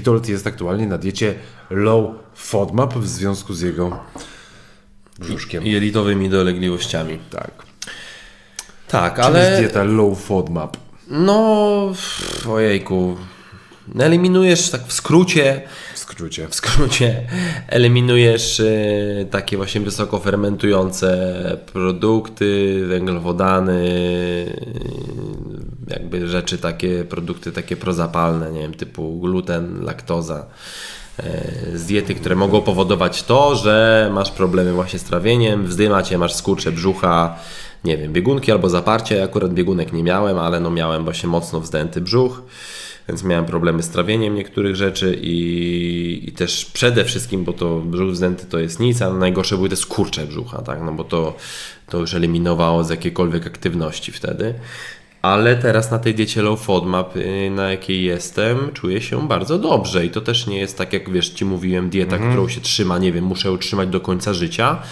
Witold jest aktualnie na diecie low FODMAP w związku z jego brzuszkiem. Jelitowymi dolegliwościami. Tak. Tak, Ale... ale... jest dieta low FODMAP. No, ojejku. No, Eliminujesz tak w skrócie, W skrócie. w skrócie, eliminujesz e, takie właśnie wysoko fermentujące produkty, węglowodany, jakby rzeczy takie, produkty takie prozapalne, nie wiem, typu gluten, laktoza. e, Z diety, które mogą powodować to, że masz problemy właśnie z trawieniem, wzdyma cię, masz skurcze brzucha, nie wiem, biegunki albo zaparcie. Ja akurat biegunek nie miałem, ale no miałem właśnie mocno wzdęty brzuch więc miałem problemy z trawieniem niektórych rzeczy i, i też przede wszystkim, bo to brzuch wzdęty to jest nic, ale najgorsze były te skurcze brzucha, tak, no bo to, to już eliminowało z jakiejkolwiek aktywności wtedy. Ale teraz na tej diecie low FODMAP, y, na jakiej jestem, czuję się bardzo dobrze. I to też nie jest tak, jak wiesz, Ci mówiłem, dieta, którą się trzyma, nie wiem, muszę utrzymać do końca życia,